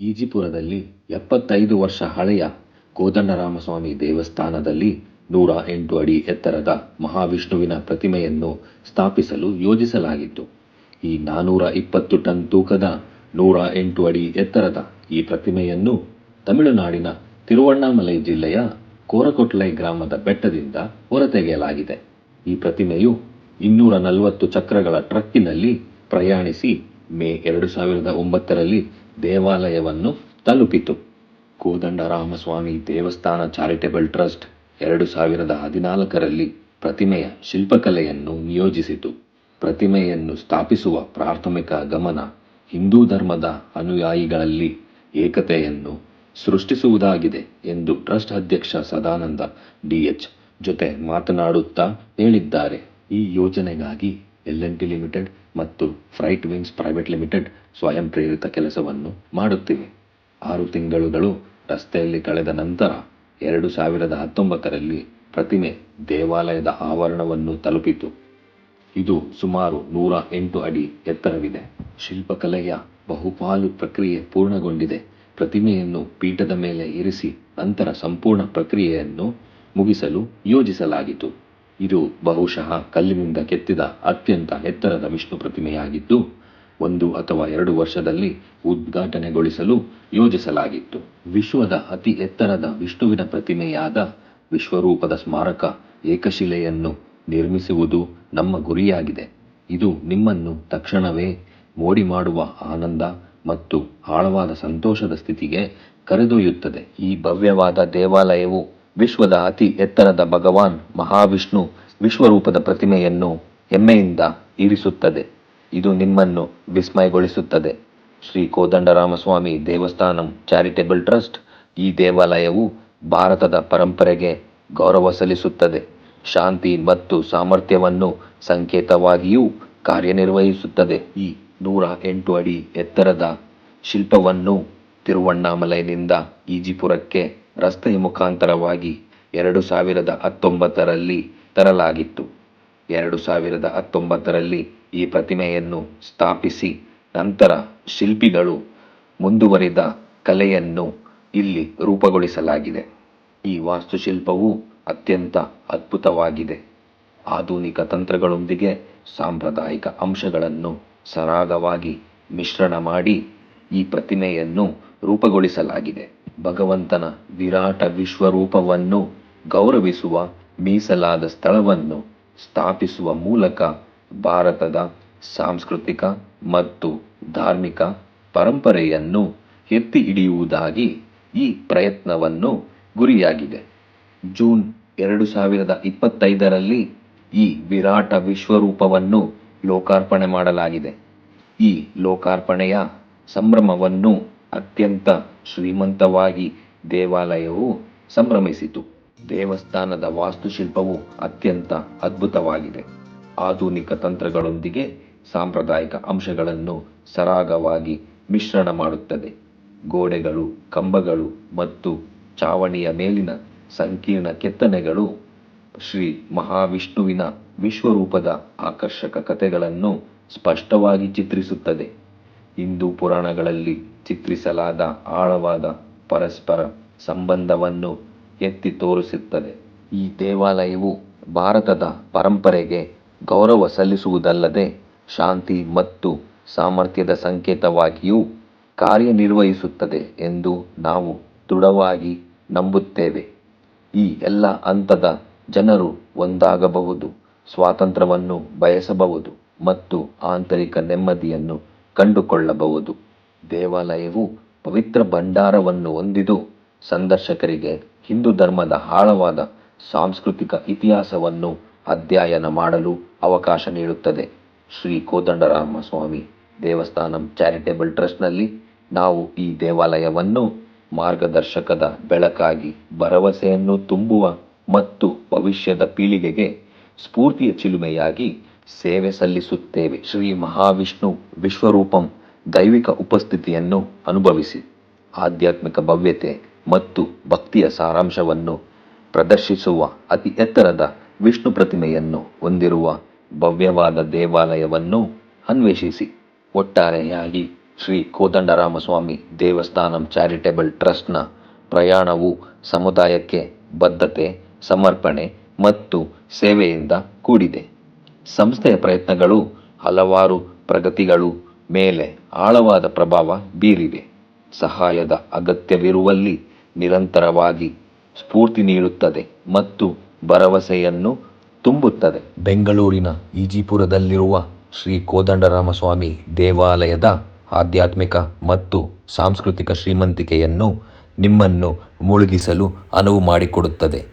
ಈಜಿಪುರದಲ್ಲಿ ಎಪ್ಪತ್ತೈದು ವರ್ಷ ಹಳೆಯ ಕೋದಂಡರಾಮಸ್ವಾಮಿ ದೇವಸ್ಥಾನದಲ್ಲಿ ನೂರ ಎಂಟು ಅಡಿ ಎತ್ತರದ ಮಹಾವಿಷ್ಣುವಿನ ಪ್ರತಿಮೆಯನ್ನು ಸ್ಥಾಪಿಸಲು ಯೋಜಿಸಲಾಗಿತ್ತು. ಈ ನಾನೂರ ಇಪ್ಪತ್ತು ಟನ್ ತೂಕದ ನೂರ ಎಂಟು ಅಡಿ ಎತ್ತರದ ಈ ಪ್ರತಿಮೆಯನ್ನು ತಮಿಳುನಾಡಿನ ತಿರುವಣ್ಣಾಮಲೈ ಜಿಲ್ಲೆಯ ಕೋರಕೊಟ್ಲೈ ಗ್ರಾಮದ ಬೆಟ್ಟದಿಂದ ಹೊರತೆಗೆಯಲಾಗಿದೆ. ಈ ಪ್ರತಿಮೆಯು ಇನ್ನೂರ ನಲವತ್ತು ಚಕ್ರಗಳ ಟ್ರಕ್ಕಿನಲ್ಲಿ ಪ್ರಯಾಣಿಸಿ ಮೇ ಎರಡು ಸಾವಿರದ ಒಂಬತ್ತರಲ್ಲಿ ದೇವಾಲಯವನ್ನು ತಲುಪಿತು. ಕೋದಂಡರಾಮಸ್ವಾಮಿ ದೇವಸ್ಥಾನ ಚಾರಿಟೇಬಲ್ ಟ್ರಸ್ಟ್ ಎರಡು ಸಾವಿರದ ಹದಿನಾಲ್ಕರಲ್ಲಿ ಪ್ರತಿಮೆಯ ಶಿಲ್ಪಕಲೆಯನ್ನು ನಿಯೋಜಿಸಿತು. ಪ್ರತಿಮೆಯನ್ನು ಸ್ಥಾಪಿಸುವ ಪ್ರಾಥಮಿಕ ಗಮನ ಹಿಂದೂ ಧರ್ಮದ ಅನುಯಾಯಿಗಳಲ್ಲಿ ಏಕತೆಯನ್ನು ಸೃಷ್ಟಿಸುವುದಾಗಿದೆ ಎಂದು ಟ್ರಸ್ಟ್ ಅಧ್ಯಕ್ಷ ಸದಾನಂದ ಡಿಎಚ್ ಜೊತೆ ಮಾತನಾಡುತ್ತಾ ಹೇಳಿದ್ದಾರೆ. ಈ ಯೋಜನೆಗಾಗಿ ಎಲ್ ಎನ್ ಟಿ ಲಿಮಿಟೆಡ್ ಮತ್ತು ಫ್ರೈಟ್ ವಿಂಗ್ಸ್ ಪ್ರೈವೇಟ್ ಲಿಮಿಟೆಡ್ ಸ್ವಯಂ ಪ್ರೇರಿತ ಕೆಲಸವನ್ನು ಮಾಡುತ್ತಿವೆ. ಆರು ತಿಂಗಳುಗಳು ರಸ್ತೆಯಲ್ಲಿ ಕಳೆದ ನಂತರ ಎರಡು ಸಾವಿರದ ಹತ್ತೊಂಬತ್ತರಲ್ಲಿ ಪ್ರತಿಮೆ ದೇವಾಲಯದ ಆವರಣವನ್ನು ತಲುಪಿತು. ಇದು ಸುಮಾರು ನೂರ ಎಂಟು ಅಡಿ ಎತ್ತರವಿದೆ. ಶಿಲ್ಪಕಲೆಯ ಬಹುಪಾಲು ಪ್ರಕ್ರಿಯೆ ಪೂರ್ಣಗೊಂಡಿದೆ. ಪ್ರತಿಮೆಯನ್ನು ಪೀಠದ ಮೇಲೆ ಇರಿಸಿ ನಂತರ ಸಂಪೂರ್ಣ ಪ್ರಕ್ರಿಯೆಯನ್ನು ಮುಗಿಸಲು ಯೋಜಿಸಲಾಗಿತ್ತು. ಇದು ಬಹುಶಃ ಕಲ್ಲಿನಿಂದ ಕೆತ್ತಿದ ಅತ್ಯಂತ ಎತ್ತರದ ವಿಷ್ಣು ಪ್ರತಿಮೆಯಾಗಿದ್ದು, ಒಂದು ಅಥವಾ ಎರಡು ವರ್ಷದಲ್ಲಿ ಉದ್ಘಾಟನೆಗೊಳಿಸಲು ಯೋಜಿಸಲಾಗಿತ್ತು. ವಿಶ್ವದ ಅತಿ ಎತ್ತರದ ವಿಷ್ಣುವಿನ ಪ್ರತಿಮೆಯಾದ ವಿಶ್ವರೂಪದ ಸ್ಮಾರಕ ಏಕಶಿಲೆಯನ್ನು ನಿರ್ಮಿಸುವುದು ನಮ್ಮ ಗುರಿಯಾಗಿದೆ. ಇದು ನಿಮ್ಮನ್ನು ತಕ್ಷಣವೇ ಮೋಡಿ ಮಾಡುವ ಆನಂದ ಮತ್ತು ಆಳವಾದ ಸಂತೋಷದ ಸ್ಥಿತಿಗೆ ಕರೆದೊಯ್ಯುತ್ತದೆ. ಈ ಭವ್ಯವಾದ ದೇವಾಲಯವು ವಿಶ್ವದ ಅತಿ ಎತ್ತರದ ಭಗವಾನ್ ಮಹಾವಿಷ್ಣು ವಿಶ್ವರೂಪದ ಪ್ರತಿಮೆಯನ್ನು ಹೆಮ್ಮೆಯಿಂದ ಇರಿಸುತ್ತದೆ. ಇದು ನಿಮ್ಮನ್ನು ವಿಸ್ಮಯಗೊಳಿಸುತ್ತದೆ. ಶ್ರೀ ಕೋದಂಡರಾಮಸ್ವಾಮಿ ದೇವಸ್ಥಾನಂ ಚಾರಿಟೇಬಲ್ ಟ್ರಸ್ಟ್ ಈ ದೇವಾಲಯವು ಭಾರತದ ಪರಂಪರೆಗೆ ಗೌರವ ಸಲ್ಲಿಸುತ್ತದೆ, ಶಾಂತಿ ಮತ್ತು ಸಾಮರ್ಥ್ಯವನ್ನು ಸಂಕೇತವಾಗಿಯೂ ಕಾರ್ಯನಿರ್ವಹಿಸುತ್ತದೆ. ಈ ನೂರ ಎಂಟು ಅಡಿ ಎತ್ತರದ ಶಿಲ್ಪವನ್ನು ತಿರುವಣ್ಣಾಮಲೈನಿಂದ ಈಜಿಪುರಕ್ಕೆ ರಸ್ತೆಯ ಮುಖಾಂತರವಾಗಿ ಎರಡು ಸಾವಿರದ ಹತ್ತೊಂಬತ್ತರಲ್ಲಿ ತರಲಾಗಿತ್ತು. ಎರಡು ಸಾವಿರದ ಹತ್ತೊಂಬತ್ತರಲ್ಲಿ ಈ ಪ್ರತಿಮೆಯನ್ನು ಸ್ಥಾಪಿಸಿ ನಂತರ ಶಿಲ್ಪಿಗಳು ಮುಂದುವರಿದ ಕಲೆಯನ್ನು ಇಲ್ಲಿ ರೂಪುಗೊಳಿಸಲಾಗಿದೆ. ಈ ವಾಸ್ತುಶಿಲ್ಪವು ಅತ್ಯಂತ ಅದ್ಭುತವಾಗಿದೆ. ಆಧುನಿಕ ತಂತ್ರಗಳೊಂದಿಗೆ ಸಾಂಪ್ರದಾಯಿಕ ಅಂಶಗಳನ್ನು ಸರಾಗವಾಗಿ ಮಿಶ್ರಣ ಮಾಡಿ ಈ ಪ್ರತಿಮೆಯನ್ನು ರೂಪುಗೊಳಿಸಲಾಗಿದೆ. ಭಗವಂತನ ವಿರಾಟ ವಿಶ್ವರೂಪವನ್ನು ಗೌರವಿಸುವ ಮೀಸಲಾದ ಸ್ಥಳವನ್ನು ಸ್ಥಾಪಿಸುವ ಮೂಲಕ ಭಾರತದ ಸಾಂಸ್ಕೃತಿಕ ಮತ್ತು ಧಾರ್ಮಿಕ ಪರಂಪರೆಯನ್ನು ಎತ್ತಿ ಹಿಡಿಯುವುದಾಗಿ ಈ ಪ್ರಯತ್ನವನ್ನು ಗುರಿಯಾಗಿದೆ. ಜೂನ್ ಎರಡು ಸಾವಿರದ ಇಪ್ಪತ್ತೈದರಲ್ಲಿ ಈ ವಿರಾಟ ವಿಶ್ವರೂಪವನ್ನು ಲೋಕಾರ್ಪಣೆ ಮಾಡಲಾಗಿದೆ. ಈ ಲೋಕಾರ್ಪಣೆಯ ಸಂಭ್ರಮವನ್ನು ಅತ್ಯಂತ ಶ್ರೀಮಂತವಾಗಿ ದೇವಾಲಯವು ಸಂಭ್ರಮಿಸಿತು. ದೇವಸ್ಥಾನದ ವಾಸ್ತುಶಿಲ್ಪವು ಅತ್ಯಂತ ಅದ್ಭುತವಾಗಿದೆ. ಆಧುನಿಕ ತಂತ್ರಗಳೊಂದಿಗೆ ಸಾಂಪ್ರದಾಯಿಕ ಅಂಶಗಳನ್ನು ಸರಾಗವಾಗಿ ಮಿಶ್ರಣ ಮಾಡುತ್ತದೆ. ಗೋಡೆಗಳು, ಕಂಬಗಳು ಮತ್ತು ಚಾವಣಿಯ ಮೇಲಿನ ಸಂಕೀರ್ಣ ಕೆತ್ತನೆಗಳು ಶ್ರೀ ಮಹಾವಿಷ್ಣುವಿನ ವಿಶ್ವರೂಪದ ಆಕರ್ಷಕ ಕಥೆಗಳನ್ನು ಸ್ಪಷ್ಟವಾಗಿ ಚಿತ್ರಿಸುತ್ತದೆ. ಹಿಂದೂ ಪುರಾಣಗಳಲ್ಲಿ ಚಿತ್ರಿಸಲಾದ ಆಳವಾದ ಪರಸ್ಪರ ಸಂಬಂಧವನ್ನು ಎತ್ತಿ ತೋರಿಸುತ್ತದೆ. ಈ ದೇವಾಲಯವು ಭಾರತದ ಪರಂಪರೆಗೆ ಗೌರವ ಸಲ್ಲಿಸುವುದಲ್ಲದೆ, ಶಾಂತಿ ಮತ್ತು ಸಾಮರ್ಥ್ಯದ ಸಂಕೇತವಾಗಿಯೂ ಕಾರ್ಯನಿರ್ವಹಿಸುತ್ತದೆ ಎಂದು ನಾವು ದೃಢವಾಗಿ ನಂಬುತ್ತೇವೆ. ಈ ಎಲ್ಲ ಹಂತದ ಜನರು ಒಂದಾಗಬಹುದು, ಸ್ವಾತಂತ್ರ್ಯವನ್ನು ಬಯಸಬಹುದು ಮತ್ತು ಆಂತರಿಕ ನೆಮ್ಮದಿಯನ್ನು ಕಂಡುಕೊಳ್ಳಬಹುದು. ದೇವಾಲಯವು ಪವಿತ್ರ ಭಂಡಾರವನ್ನು ಹೊಂದಿದ್ದು, ಸಂದರ್ಶಕರಿಗೆ ಹಿಂದೂ ಧರ್ಮದ ಆಳವಾದ ಸಾಂಸ್ಕೃತಿಕ ಇತಿಹಾಸವನ್ನು ಅಧ್ಯಯನ ಮಾಡಲು ಅವಕಾಶ ನೀಡುತ್ತದೆ. ಶ್ರೀ ಕೋದಂಡರಾಮ ಸ್ವಾಮಿ ದೇವಸ್ಥಾನಂ ಚಾರಿಟೇಬಲ್ ಟ್ರಸ್ಟ್ನಲ್ಲಿ ನಾವು ಈ ದೇವಾಲಯವನ್ನು ಮಾರ್ಗದರ್ಶಕದ ಬೆಳಕಾಗಿ, ಭರವಸೆಯನ್ನು ತುಂಬುವ ಮತ್ತು ಭವಿಷ್ಯದ ಪೀಳಿಗೆಗೆ ಸ್ಫೂರ್ತಿಯ ಚಿಲುಮೆಯಾಗಿ ಸೇವೆ ಸಲ್ಲಿಸುತ್ತೇವೆ. ಶ್ರೀ ಮಹಾವಿಷ್ಣು ವಿಶ್ವರೂಪಂ ದೈವಿಕ ಉಪಸ್ಥಿತಿಯನ್ನು ಅನುಭವಿಸಿ, ಆಧ್ಯಾತ್ಮಿಕ ಭವ್ಯತೆ ಮತ್ತು ಭಕ್ತಿಯ ಸಾರಾಂಶವನ್ನು ಪ್ರದರ್ಶಿಸುವ ಅತಿ ಎತ್ತರದ ವಿಷ್ಣು ಪ್ರತಿಮೆಯನ್ನು ಹೊಂದಿರುವ ಭವ್ಯವಾದ ದೇವಾಲಯವನ್ನು ಅನ್ವೇಷಿಸಿ. ಒಟ್ಟಾರೆಯಾಗಿ ಶ್ರೀ ಕೋದಂಡರಾಮಸ್ವಾಮಿ ದೇವಸ್ಥಾನಂ ಚಾರಿಟೇಬಲ್ ಟ್ರಸ್ಟ್ನ ಪ್ರಯಾಣವು ಸಮುದಾಯಕ್ಕೆ ಬದ್ಧತೆ ಸಮರ್ಪಣೆ ಮತ್ತು ಸೇವೆಯಿಂದ ಕೂಡಿದೆ ಸಂಸ್ಥೆಯ ಪ್ರಯತ್ನಗಳು ಹಲವಾರು ಪ್ರಗತಿಗಳು ಮೇಲೆ ಆಳವಾದ ಪ್ರಭಾವ ಬೀರಿವೆ. ಸಹಾಯದ ಅಗತ್ಯವಿರುವಲ್ಲಿ ನಿರಂತರವಾಗಿ ಸ್ಫೂರ್ತಿ ನೀಡುತ್ತದೆ ಮತ್ತು ಭರವಸೆಯನ್ನು ತುಂಬುತ್ತದೆ. ಬೆಂಗಳೂರಿನ ಈಜಿಪುರದಲ್ಲಿರುವ ಶ್ರೀ ಕೋದಂಡರಾಮಸ್ವಾಮಿ ದೇವಾಲಯದ ಆಧ್ಯಾತ್ಮಿಕ ಮತ್ತು ಸಾಂಸ್ಕೃತಿಕ ಶ್ರೀಮಂತಿಕೆಯನ್ನು ನಿಮ್ಮನ್ನು ಮುಳುಗಿಸಲು ಅನುವು ಮಾಡಿಕೊಡುತ್ತದೆ.